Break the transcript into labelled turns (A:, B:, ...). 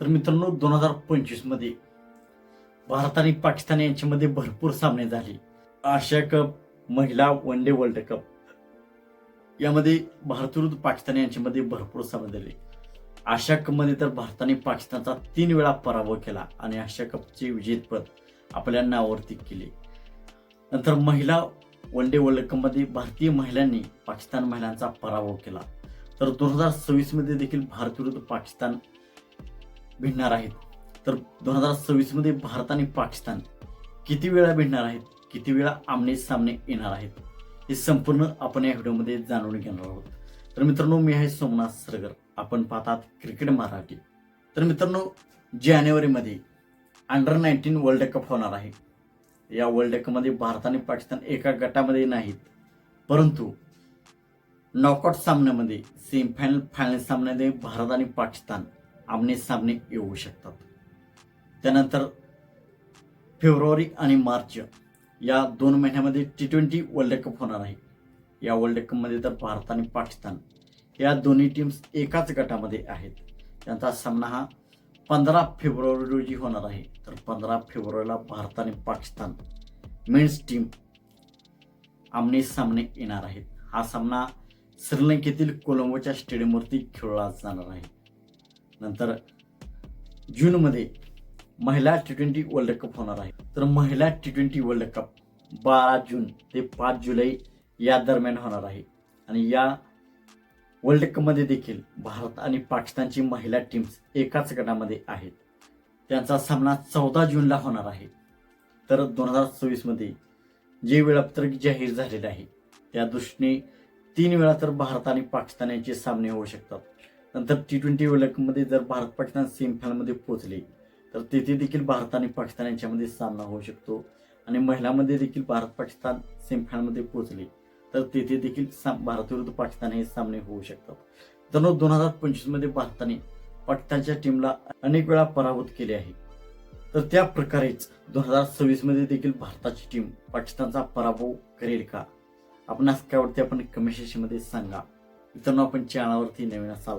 A: तर मित्रांनो दोन हजार पंचवीसमध्ये भारत आणि पाकिस्तान यांच्यामध्ये भरपूर सामने झाले. आशिया कप महिला वन डे वर्ल्ड कप. यामध्ये भारत विरुद्ध पाकिस्तान यांच्यामध्ये भरपूर सामने झाले. आशिया कपमध्ये तर भारताने पाकिस्तानचा तीन वेळा पराभव केला आणि आशिया कपचे विजेतेपद आपल्या नावावरती केले. नंतर महिला वन डे वर्ल्ड कपमध्ये भारतीय महिलांनी पाकिस्तान महिलांचा पराभव केला. तर दोन हजार सव्वीसमध्ये देखील भारत विरुद्ध पाकिस्तान भिडणार आहेत. तर दोन हजार सव्वीसमध्ये भारत आणि पाकिस्तान किती वेळा भिडणार आहेत? किती वेळा आमने सामने येणार आहेत? हे संपूर्ण आपण या व्हिडिओमध्ये जाणून घेणार आहोत. तर मित्रांनो मी आहे सोमनाथ सरगर. आपण पाहतात क्रिकेट मराठी. तर मित्रांनो जानेवारीमध्ये अंडर नाईन्टीन वर्ल्ड कप होणार आहे. या वर्ल्ड कपमध्ये भारत आणि पाकिस्तान एका गटामध्ये नाहीत. परंतु नॉकआउट सामन्यामध्ये सेमीफायनल फायनल सामन्यामध्ये भारत आणि पाकिस्तान आमने सामने येऊ शकतात. त्यानंतर फेब्रुवारी आणि मार्च या दोन महिन्यामध्ये टी ट्वेंटी वर्ल्ड कप होणार आहे. या वर्ल्ड कपमध्ये तर भारत आणि पाकिस्तान या दोन्ही टीम्स एकाच गटामध्ये आहेत. त्यांचा सामना हा पंधरा फेब्रुवारी रोजी होणार आहे. तर पंधरा फेब्रुवारीला भारत आणि पाकिस्तान मेन्स टीम आमने सामने येणार आहेत. हा सामना श्रीलंकेतील कोलंबोच्या स्टेडियमवरती खेळला जाणार आहे. नंतर जूनमध्ये महिला टी ट्वेंटी वर्ल्ड कप होणार आहे. तर महिला टी ट्वेंटी वर्ल्ड कप बारा जून ते पाच जुलै या दरम्यान होणार आहे. आणि या वर्ल्ड कपमध्ये देखील भारत आणि पाकिस्तानची महिला टीम्स एकाच गटामध्ये आहेत. त्यांचा सामना चौदा जूनला होणार आहे. तर दोन हजार चोवीसमध्ये जे वेळापत्रक जाहीर झालेले आहे त्या दृष्टीने तीन वेळा तर भारत आणि पाकिस्तान यांचे सामने होऊ शकतात. नंतर टी ट्वेंटी वर्ल्ड कपमध्ये जर भारत पाकिस्तान सेमीफायनलमध्ये पोहोचले तर तेथे देखील भारत आणि पाकिस्तान यांच्यामध्ये सामना होऊ शकतो. आणि महिलांमध्ये देखील भारत पाकिस्तान सेमीफायनलमध्ये पोहोचले तर तेथे देखील साम- भारत विरुद्ध पाकिस्तान हे सामने होऊ शकतात. तर दोन हजार पंचवीसमध्ये भारताने पाकिस्तानच्या टीमला अनेक वेळा पराभूत केले आहे. तर त्या प्रकारेच दोन हजार सव्वीसमध्ये देखील भारताची टीम पाकिस्तानचा पराभव करेल का? आपणास काय वाटते? आपण कमेंट सेक्शनमध्ये सांगा. मित्रांनो आपण चॅनलवरती नवीन असाल